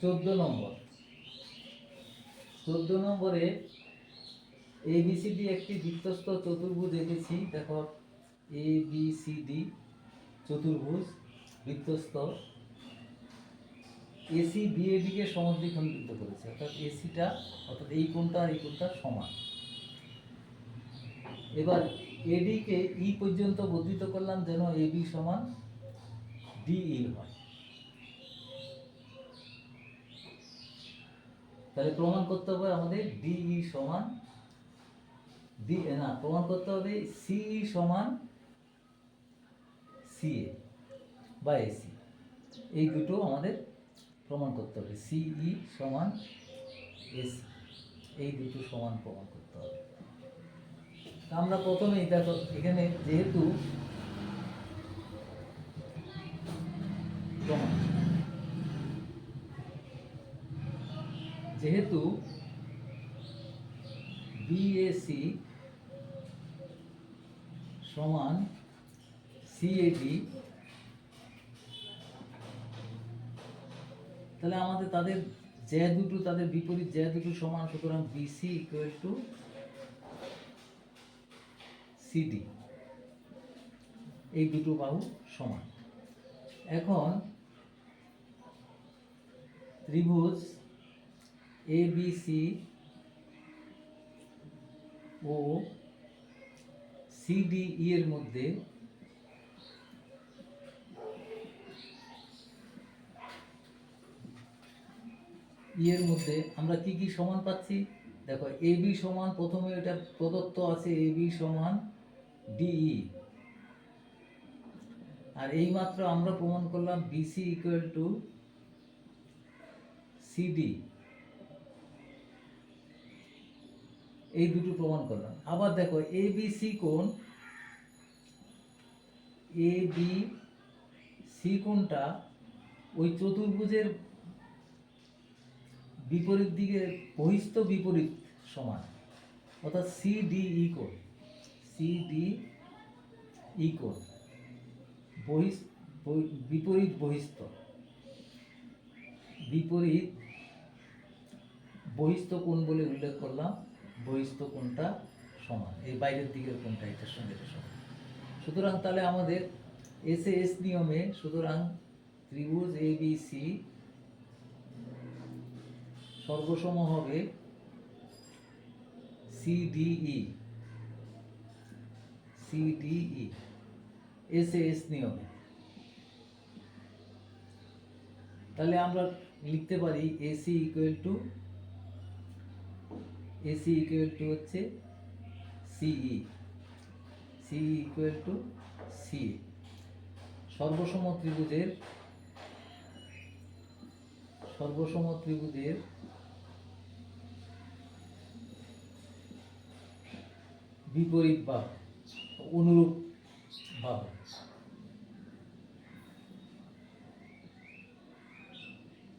চোদ্দ নম্বর। চোদ্দ নম্বরে এবিসিডি একটি বৃত্তস্থ চতুর্ভুজ এঁকেছি দেখো এ বি সি ডি চতুর্ভুজ বৃত্তস্থ এসি বিএডিকে সমদ্বিখণ্ডিত করেছে। অর্থাৎ এসিটা অর্থাৎ এই কোণটা আর এই কোণটা সমান। এবার এডিকে ই পর্যন্ত বর্ধিত করলাম যেন এবি সমান ডিই হয়। তাহলে প্রমাণ করতে হবে আমাদের ডিই সমান ডি না, প্রমাণ করতে হবে সিই সমান সিএ বা এসি এই দুটো আমাদের প্রমাণ করতে হবে। সিই সমান এসি এই দুটো সমান প্রমাণ করতে হবে। আমরা প্রথমেই দেখো, এখানে যেহেতু প্রমাণ যেহেতু বিএসি সমান সিএডি তাহলে আমাদের তাদের যে দুটো, তাদের বিপরীত যে দুটো সমান, সুতরাং বিসি ইকুয়াল টু সিডি এই দুটো বাহু সমান। এখন ত্রিভুজ এ বি সি ও সিডিই এর মধ্যে ই এর মধ্যে আমরা কি কি সমান পাচ্ছি? দেখো এ বি সমান, প্রথমে এটা প্রদত্ত আছে এ বি সমান ডিই আর এই মাত্র আমরা প্রমাণ করলাম বিসি ইকুয়াল টু সিডি এই দুটো প্রমাণ করলাম। আবার দেখো এ বি সি কোণ এ বি সি ওই চতুর্ভুজের বিপরীত দিকে বহিস্থ বিপরীত সমান। অর্থাৎ সি ডি ই কোণ সি ডি ই কোণ বিপরীত বহিস্থ বিপরীত বহিস্থ কোণ বলে উল্লেখ করলাম। বহিস্থ কোনটা সমান, এই বাইরের দিকের কোনটা এটার সঙ্গে এটা সমান। সুতরাং তাহলে আমাদের এস এস নিয়মে সুতরাং ত্রিভুজ এ বি সি সর্বসম হবে সিডিই সিডিই এস এস নিয়মে। তাহলে আমরা লিখতে পারি A C equal to A C equal to হচ্ছে সিই সিই ইকুয়াল টু সি সর্বসম ত্রিভুজের সর্বসম ত্রিভুজের বিপরীত বা অনুরূপ ভাব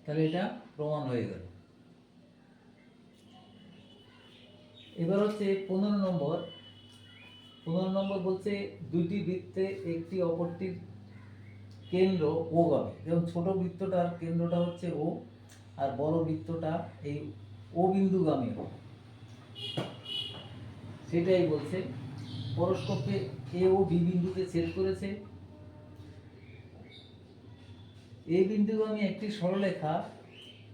তাহলে এটা প্রমাণ হয়ে গেল। এবার হচ্ছে পনেরো নম্বর। পনেরো নম্বর বলছে দুইটি বৃত্তে একটি অপরটির কেন্দ্র ও গামী যেমন ছোট বৃত্তটার কেন্দ্রটা হচ্ছে ও, আর বড় বৃত্তটা এই ও বিন্দুগামী হবে সেটাই বলছে। পরস্পরকে এ ও বি বিন্দুতে ছেদ করেছে। এই বিন্দুগামী একটি সরলরেখা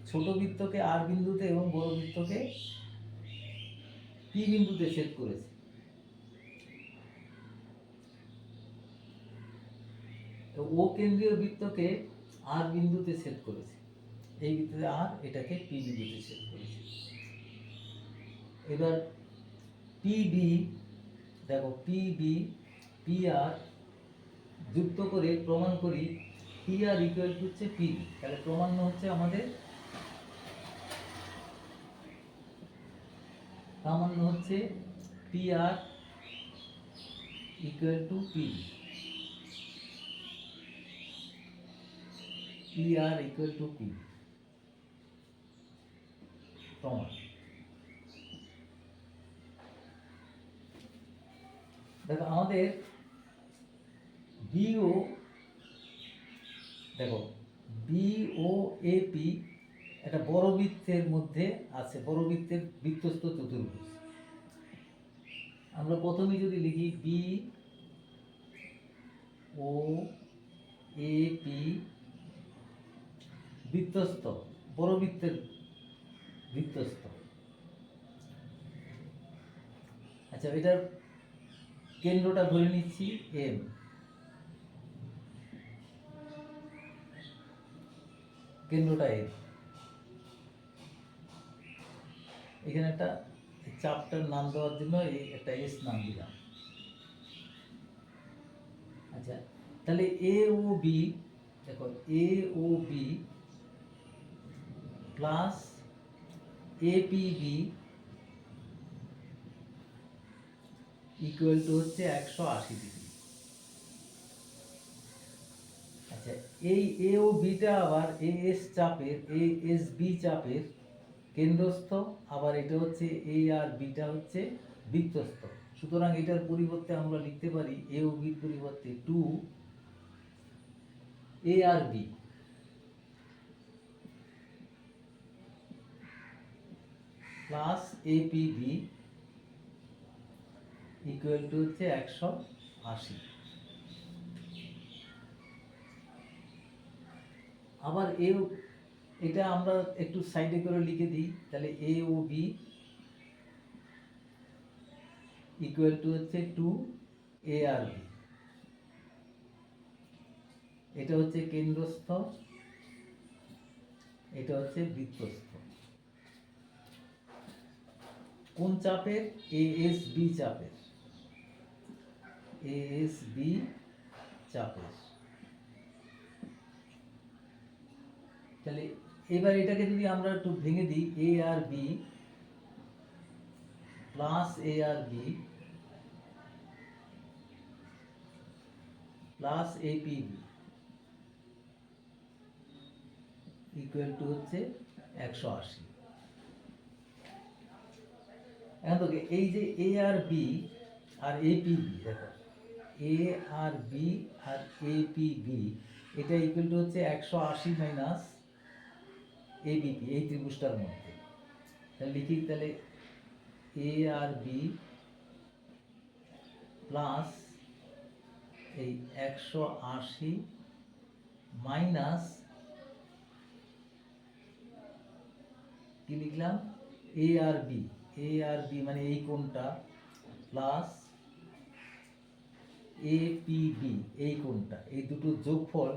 ছোট বৃত্তকে আর বিন্দুতে এবং বড় বৃত্তকে পি বিন্দুতে ছেদ করেছে? তো ও কেন্দ্রীয় বৃত্তকে আর বিন্দুতে ছেদ করেছে। এই বৃত্ততে আর এটাকে পি বিন্দুতে ছেদ করেছে। এবার পিবি দেখো পিবি পি আর যুক্ত করে প্রমাণ করি পি আর ইকুয়াল হচ্ছে পি তাহলে প্রমাণ হচ্ছে আমাদের প্রামাণ্য হচ্ছে P R equal to P P R equal to P প্রমাণ দেখো, আমাদের বিও দেখো বিও এপি একটা বড় বৃত্তের মধ্যে আছে, বড় বৃত্তের বৃত্তস্থ চতুর্ভুজ। আমরা প্রথমে যদি লিখি বি ও এ পি বৃত্তস্থ, বড় বৃত্তের বৃত্তস্থ। আচ্ছা এটার কেন্দ্রটা ধরে নিচ্ছি এম কেন্দ্রটা এম এখানে একটা চাপটার নাম দেওয়ার জন্য একটা এস নাম দিলাম। আচ্ছা তাহলে এ ও বি দেখো A O B plus A P B equal to হচ্ছে একশো আশি ডিগ্রি আচ্ছা এই এ ও বিটা আবার এ এস চাপের এ এস বি চাপের কেন্দ্রস্থ, আবার এটা হচ্ছে এ আর বিটা হচ্ছে বৃত্তস্থ। সুতরাং এটার পরিবর্তে আমরা লিখতে পারি এ ও বির পরিবর্তে two A R B plus A P B equal to হচ্ছে একশো আশি। আবার এ এটা আমরা একটু সাইডে করে লিখে দিই, তাহলে A O B equal to হচ্ছে টু এ আর বি এটা হচ্ছে কেন্দ্রস্থ, এটা হচ্ছে বৃত্তস্থ। কোন চাপের? এ এস বি চাপের। এ এস বি চাপের। তাহলে এবার এটাকে যদি আমরা একটু ভেঙে দিই A R B plus A R B plus A P B equal to হচ্ছে একশো আশি। এখন তো এই যে এ আর বি আর এ পি বি দেখো এ আর বি আর এ পি বি এটা ইকুয়াল টু হচ্ছে একশো আশি মাইনাস এবিপি এই ত্রিভুজটার মধ্যে। লিখি, তাহলে এ আর বি প্লাস এই একশো আশি মাইনাস কি লিখলাম? এ R B A R B মানে এই কোণটা প্লাস এ পি বি এই কোণটা। এই দুটো যোগফল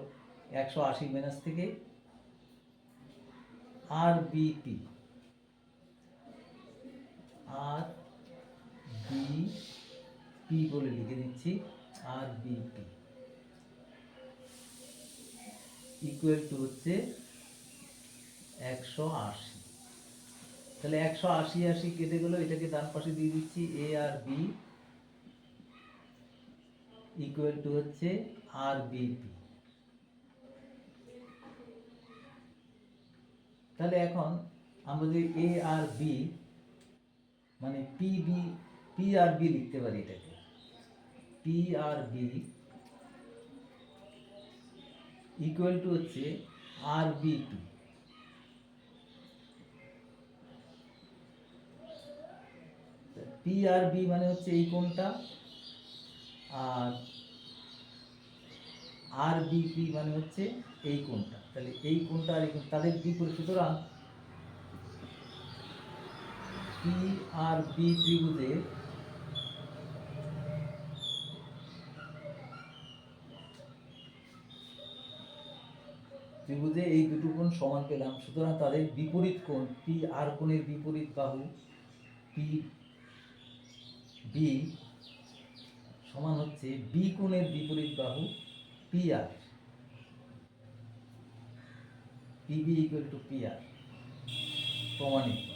একশো আশি মাইনাস থেকে R B P R B P বলে লিখে দিচ্ছি আর বিপি ইকুয়াল টু হচ্ছে একশো আশি। তাহলে একশো আশি আশি কেটে গেল, এটাকে ডান পাশে দিয়ে দিচ্ছি A R B equal to হচ্ছে আর বিপি তাহলে এখন আমরা যদি এ আর বি মানে P B P R B লিখতে পারি এটাকে। P R B equal to হচ্ছে R B P P R B মানে হচ্ছে এই কোনটা আর আর বিপি মানে হচ্ছে এই কোণটা। তাহলে এই কোণটা আর এই কোণ, তাদের বিপরীত সুতরাং পি আর বি ত্রিভুজের ত্রিভুজে এই দুটো কোণ সমান পেলাম, সুতরাং তাদের বিপরীত কোণ, পি আর কোণের বিপরীত বাহু পি বি সমান হচ্ছে বি কোণের বিপরীত বাহু P R P B equal to P R প্রমাণিত।